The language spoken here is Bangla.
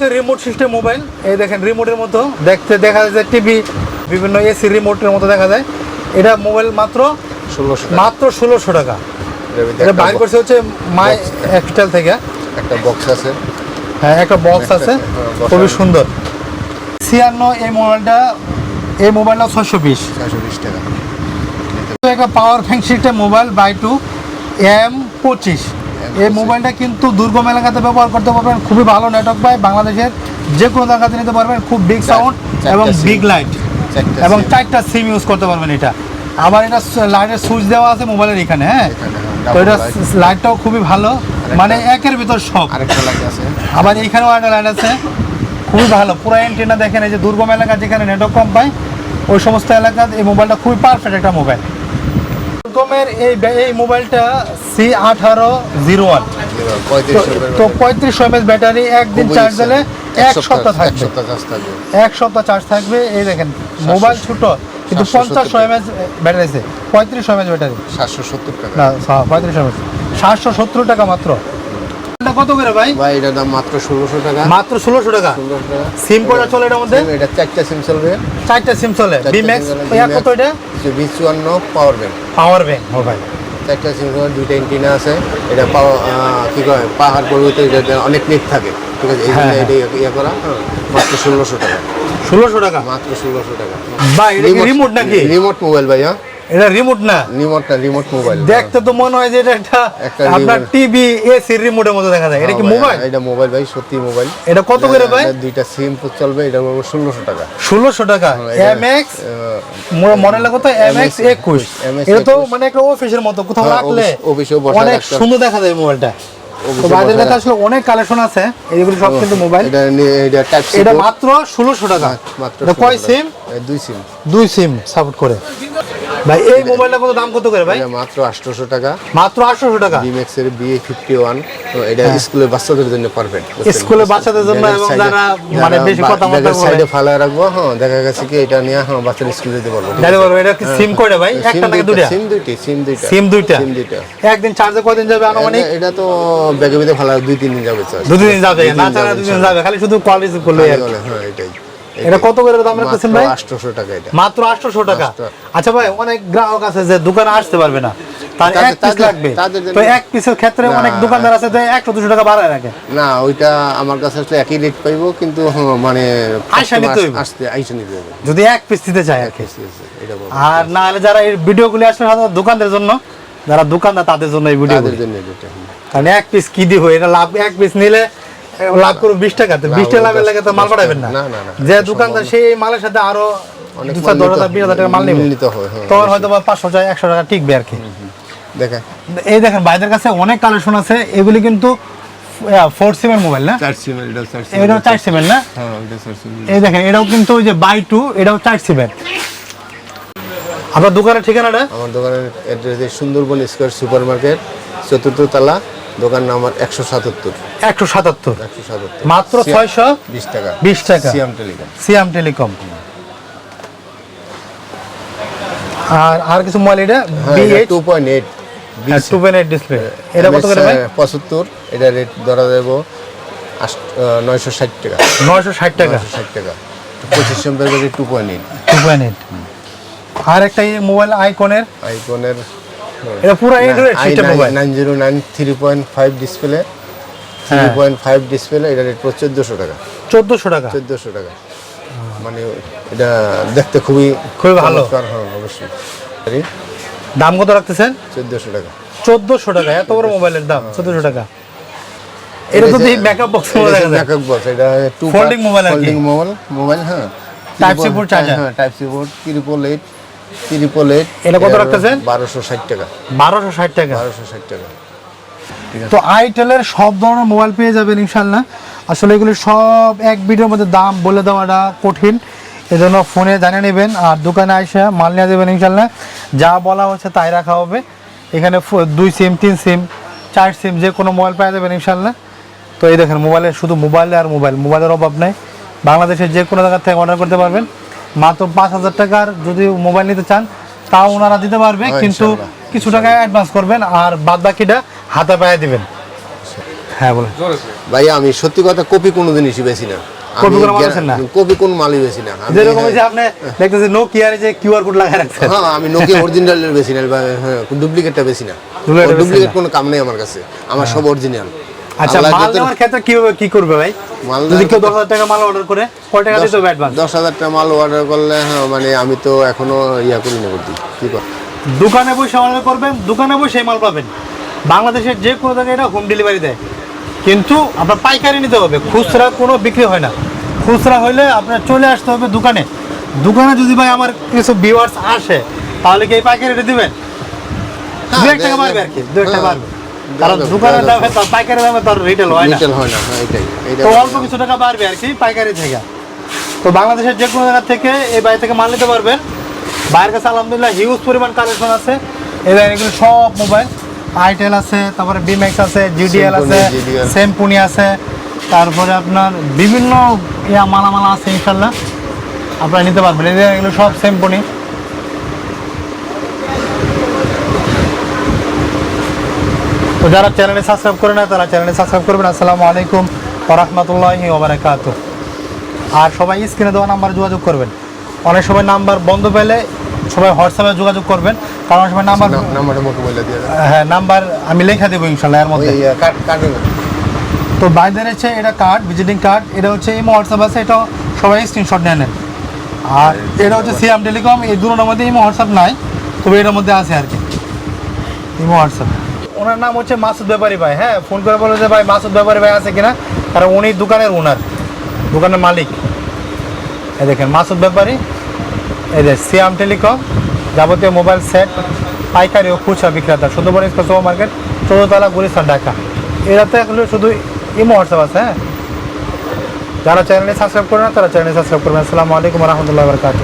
রিমোট সিস্টেম মোবাইল এই দেখেন রিমোটের মতো। দেখতে দেখা যায় টিভি বিভিন্ন এসি রিমোটের মতো দেখা যায়। এটা মোবাইল মাত্র ষোলোশো মাত্র ষোলোশো টাকা। এটা বাইর করছে হচ্ছে মাই এক্সটেল থেকে। একটা বক্স আছে। হ্যাঁ একটা বক্স আছে। হ্যাঁ, খুবই সুন্দর। ছিয়ান্ন এই মোবাইলটা এই মোবাইলটা ছয়শো বিশ। ছয়শো বিশ টাকা। একটা power bank system mobile by two M পঁচিশ। এই মোবাইলটা কিন্তু দুর্গম এলাকাতে ব্যবহার করতে পারবেন। খুবই ভালো নেটওয়ার্ক পায় বাংলাদেশের যে কোনো জায়গাতে নিতে পারবেন। খুব বিগ সাউন্ড এবং। বিগ লাইট এবং। চারটা সিম ইউজ করতে পারবেন এটা। আবার এটা লাইটের সুইচ দেওয়া আছে মোবাইলের এখানে হ্যাঁ? তো এটা লাইটটাও খুবই ভালো। মানে একের ভিতর সব। আরেকটা লাইট আছে। আবার এইখানেও একটা লাইট আছে। খুবই ভালো। পুরো এন্টিনা দেখেন এই যে দুর্গম এলাকা যেখানে নেটওয়ার্ক কম পায় ওই সমস্ত এলাকাতে এই মোবাইলটা খুবই পারফেক্ট একটা মোবাইল দুর্গমের এই এই মোবাইলটা সি আঠারো জিরো ওয়ান। তো পঁয়ত্রিশ এমএস ব্যাটারি একদিন চার্জ দিলে এক সপ্তাহ থাকবে। এক সপ্তাহ চার্জ থাকবে। এই দেখেন মোবাইল ছোট কিন্তু পঞ্চাশ এম এমএস ব্যাটারি আছে। পঁয়ত্রিশ এমএস ব্যাটারি। সাতশো সত্তর টাকা। না পঁয়ত্রিশ এমএস। সাতশো সত্তর টাকা মাত্র। এটা কত করে ভাই? ভাই এটার দাম মাত্র ষোলোশো টাকা। মাত্র ষোলোশো টাকা? ষোলোশো টাকা। সিম কটা চলে এটার মধ্যে? এটা চারটা সিম চলবে। চারটা সিম চলে। বি ম্যাক্স এক কত এটা? বি চুয়ান্ন power bank power bank mobile চারটা সিম চলে দুইটা এন্টিনা আছে। এটা কি কয় পাহাড় পর্বতে এটা অনেক নেট থাকে। ঠিক আছে এই জন্য হ্যাঁ, এটা ইয়ে- করা হ্যাঁ, মাত্র ষোলোশো টাকা। ষোলোশো টাকা? মাত্র ষোলোশো টাকা। ভাই এটা রিমোট নাকি? রিমোট মোবাইল ভাই হ্যাঁ। এটা রিমোট না? রিমোট না রিমোট মোবাইল দেখতে তো মনে হয় যে এটা একটা আপনার টিভি এসি রিমোটের মতো দেখা যায়। এটা কি মোবাইল এটা মোবাইল ভাই সত্যি মোবাইল এটা কত করে ভাই? দুইটা সিম চলবে এটা পড়বে ষোলোশো টাকা। ষোলোশো টাকা। এমএক্স এম এক্স আহ, মডেলটা কত এম এক্স একুশ। এটা তো মানে একটা অফিসের মতো কোথাও হ্যাঁ, রাখলে অফিস- অফিসেও অনেক সুন্দর দেখা যায় মোবাইলটা অফিসে তো বাইরের কাছে আসলে অনেক কালেকশন আছে। এইগুলো সব কিন্তু মোবাইল এটা এটা টাইপ সি এটা মাত্র ষোলোশো টাকা। মাত্র এটা কয় সিম দুই সিম দুই সিম সাপোর্ট করে। ভাই এই মোবাইলটা কত দাম কত করে ভাই? মাত্র আটশোশো টাকা। মাত্র আটশোশো টাকা। বিমেক্স এর বি ফিফটি এটা স্কুলের বাচ্চাদের জন্য পারফেক্ট হ্যাঁ। স্কুলের বাচ্চাদের জন্য এবং যারা মানে বেশি কথা মতো বলে। সাইডে ফালা রাখব হ্যাঁ দেখা গেছে কি এটা নিয়ে হ্যাঁ বাচ্চারা স্কুলে যেতে পারব এটা কি সিম কয়টা ভাই? সিম একটা নাকি দুটা সিম দুইটি সিম দুইটা। সিম দুইটা। সিম দুইটা। একদিন চার্জে কয়দিন যাবে আনুমানিক? এটা তো ব্যাগে বেঁধে ফালা দুই তিন দিন যাবে চার্জ দুদিন যাবে না ছাড়া দুদিন চার্জ। যাবে খালি শুধু রিসিভ করলে হ্যাঁ এটাই। এটা কত করে দাম রাখতেছেন ভাই? আটশোশো টাকা এটা। মাত্র আটশোশো টাকা? আচ্ছা ভাই অনেক গ্রাহক আছে যে দোকানে আসতে পারবে না। তার এক পিস লাগবে। তো এক পিসের ক্ষেত্রে অনেক দোকানদার আছে যে একশো দুশো টাকা বাড়ায় রাখে। না ওইটা আমার কাছে আসলে একই রেট পাইবো কিন্তু মানে আইসা নিতে। আসতে আইসা নিতে হবে যদি এক পিস দিতে চায় আর না হলে যারা এই ভিডিওগুলি আসলে দোকানদের জন্য যারা দোকানদার তাদের জন্য এই ভিডিও কারণ এক পিস কি দিব এটা লাভ এক পিস নিলে লাভ করব বিশ টাকা। তো বিশ টাকা লাভের লাগে তো মাল পাঠাবেন না। না, না, না, যে দোকানদার সেই মালের সাথে আরও অনেক দু মাল চার দশ হাজার বিশ হাজার টাকা মাল নিতে হয়, হ্যাঁ, হয়তো বা পাঁচশো টাকা একশো টাকা টিকবে আর কি। দেখেন এই দেখেন ভাইদের কাছে অনেক কালেকশন আছে। এগুলি কিন্তু ফোর সিমের মোবাইল না? চার সিম এটা চার সিম এটাও চার সিমের না? হ্যাঁ চার এই দেখেন এটাও কিন্তু ওই যে বাই টু এটাও চার সিমের আপনার দোকানের ঠিকানাটা? আমার দোকানের address Sundarban square super market চতুর্থ তলা দোকান নাম্বার একশো সাতাত্তর। একশো সাতাত্তর। একশো সাতাত্তর। মাত্র ছয়শো বিশ টাকা। বিশ টাকা। সিয়াম টেলিকম। সিয়াম টেলিকম। আর আর কিছু মোবাইল এটা? Two point eight two point eight display এটা কত করে ভাই? পঁচাত্তর। এটা রেট ধরা দেবো নয়শো ষাট টাকা। নয়শো ষাট টাকা। ষাট টাকা। পঁচিশ two point eight two point eight আর একটা মোবাইল আইকনের আইকনের এটা পুরো Android system mobile nine zero nine three point five display three হ্যাঁ। পয়েন্ট ফাইভ ডিসপ্লে এটা রেট পড়ছে চোদ্দোশো টাকা। চোদ্দোশো টাকা? চোদ্দোশো টাকা। মানে এটা দেখতে খুবই খুবই ভালো। হ্যাঁ অবশ্যই। দাম কত রাখতেছেন? চোদ্দোশো টাকা। চোদ্দোশো টাকা এত বড় মোবাইলের দাম চোদ্দোশো টাকা। এটা যদি মেকআপ বক্স যায় ব্যাকআপ বক্স এটা টু আর কি? ফোল্ডিং মোবাইল মোবাইল হ্যাঁ। Type C port charger? হ্যাঁ type C port triple eight triple eight এটা কত রাখতেছেন? বারোশো ষাট টাকা। বারোশো ষাট টাকা। বারোশো ষাট টাকা। তো আইটেলের সব ধরনের মোবাইল পেয়ে যাবেন ইনশাল্লাহ আসলে এগুলি সব এক ভিডিওর মধ্যে দাম বলে দেওয়াটা কঠিন। এজন্য ফোনে জানিয়ে নেবেন আর দোকানে এসে মাল নিয়ে দেবেন ইনশাল্লাহ যা বলা হচ্ছে তাই রাখা হবে। এখানে দুই সিম তিন সিম চার সিম যে কোনো মোবাইল পেয়ে যাবেন ইনশাল্লাহ তো এই দেখেন মোবাইলের শুধু মোবাইল আর মোবাইল মোবাইলের অভাব নেই। বাংলাদেশের যে কোনো জায়গা থেকে অর্ডার করতে পারবেন। মাত্র পাঁচ হাজার টাকার যদি মোবাইল নিতে চান তাও ওনারা দিতে পারবে হ্যাঁ, কিন্তু কিছু টাকা অ্যাডভান্স করবেন আর বাদ বাকিটা হাতে পায়ে দিবেন। হ্যাঁ বলেন। ভাইয়া আমি সত্যি কথা কপি কোনো জিনিসই বেশি না। কপি কোনো মাল না? কপি কোন মালই বেশি না। যেরকম যে আপনি দেখতেছেন নোকিয়ার যে কিউআর কোড রাখছেন। হ্যাঁ আমি নোকিয়া অরিজিনালের বেশি না হ্যাঁ ডুপ্লিকেটটা বেশি না। ডুপ্লিকেট হ্যাঁ। কোনো কাম নেই আমার কাছে। আমার সব অরিজিনাল আচ্ছা মাল নেওয়ার ক্ষেত্রে কীভাবে কি করবে ভাই? মাল যদি কেউ দশ হাজার টাকা মাল অর্ডার করে কয় টাকা দিতে হবে অ্যাডভান্স দশ হাজারটা মাল অর্ডার করলে হ্যাঁ মানে আমি তো এখনও ইয়া করি না করতে কি কর দোকানে বসে অর্ডার করবেন দোকানে বসে মাল পাবেন। বাংলাদেশের যে কোনো জায়গায় এটা হোম ডেলিভারি দেয়। কিন্তু আপনার পাইকারি নিতে হবে খুচরা কোনো বিক্রি হয় না। খুচরা হইলে আপনার চলে আসতে হবে দোকানে। দোকানে যদি ভাই আমার কিছু ভিউয়ার্স আসে তাহলে কি এই পাইকারি দিবেন? দু এক টাকা বাড়বে আর কি দু এক টাকা হ্যাঁ, কারণ দোকানের। দামে তার পাইকারি দামে তার রিটেল হয় না। রিটেল হয় না হ্যাঁ এটাই তো অল্প কিছু টাকা বাড়বে আর কি পাইকারি থেকে। তো বাংলাদেশের যে কোনো জায়গা থেকে এই বাড়ি থেকে মাল নিতে পারবেন। বাইরের কাছে আলহামদুলিল্লাহ হিউজ পরিমাণ কালেকশন আছে। এবার এগুলো সব মোবাইল আইটেল আছে তারপরে বিম্যাক্স আছে জিডিএল আছে সেমপুনি আছে। তারপরে আপনার বিভিন্ন ইয়া মালামালা আছে ইনশাল্লাহ আপনারা নিতে পারবেন। এই এগুলো সব সেমপুনি তো যারা চ্যানেলে সাবস্ক্রাইব করে না তারা চ্যানেলে সাবস্ক্রাইব করবেন। আসসালামু আলাইকুম ওরহমতুল্লাহি ওবরাকাতু আর সবাই স্ক্রিনে দেওয়া নাম্বার যোগাযোগ করবেন। অনেক সময় নাম্বার বন্ধ পেলে সবাই হোয়াটসঅ্যাপে যোগাযোগ করবেন। কারণ অনেক সময় নাম্বার দিয়ে দাও। হ্যাঁ নাম্বার আমি লেখা দেবো ইনশাল্লাহ এর মধ্যে। তো বাইদের হচ্ছে এটা কার্ড ভিজিটিং কার্ড এটা হচ্ছে ইমো হোয়াটসঅ্যাপ আছে এটা সবাই স্ক্রিনশট নিয়ে নেন। আর এটা হচ্ছে সিএম টেলিকম এই দুটোর মধ্যে ইমো হোয়াটসঅ্যাপ নাই তবে এটার মধ্যে আছে আর কি। ইমো হোয়াটসঅ্যাপ ওনার নাম হচ্ছে মাসুদ ব্যাপারী ভাই। হ্যাঁ ফোন করে বলো যে ভাই মাসুদ ব্যাপারী ভাই আছে কিনা? কারণ উনি দোকানের ওনার দোকানের মালিক। এই দেখেন, মাসুদ ব্যাপারী, এই যে সিয়াম টেলিকম, যাবতীয় মোবাইল সেট, পাইকারি ও খুচরা বিক্রেতা সুন্দরবন এক্সপ্রেস সুপার মার্কেট চৌদ্দতলা গুলিস্তান, ঢাকা। এরাতে এগুলো শুধু ইমো হোয়াটসঅ্যাপ আছে হ্যাঁ? যারা চ্যানেলে সাবস্ক্রাইব করে না, তারা চ্যানেলে সাবস্ক্রাইব করবেন। আসসালামু আলাইকুম রহমতুল্লাহ বরকাত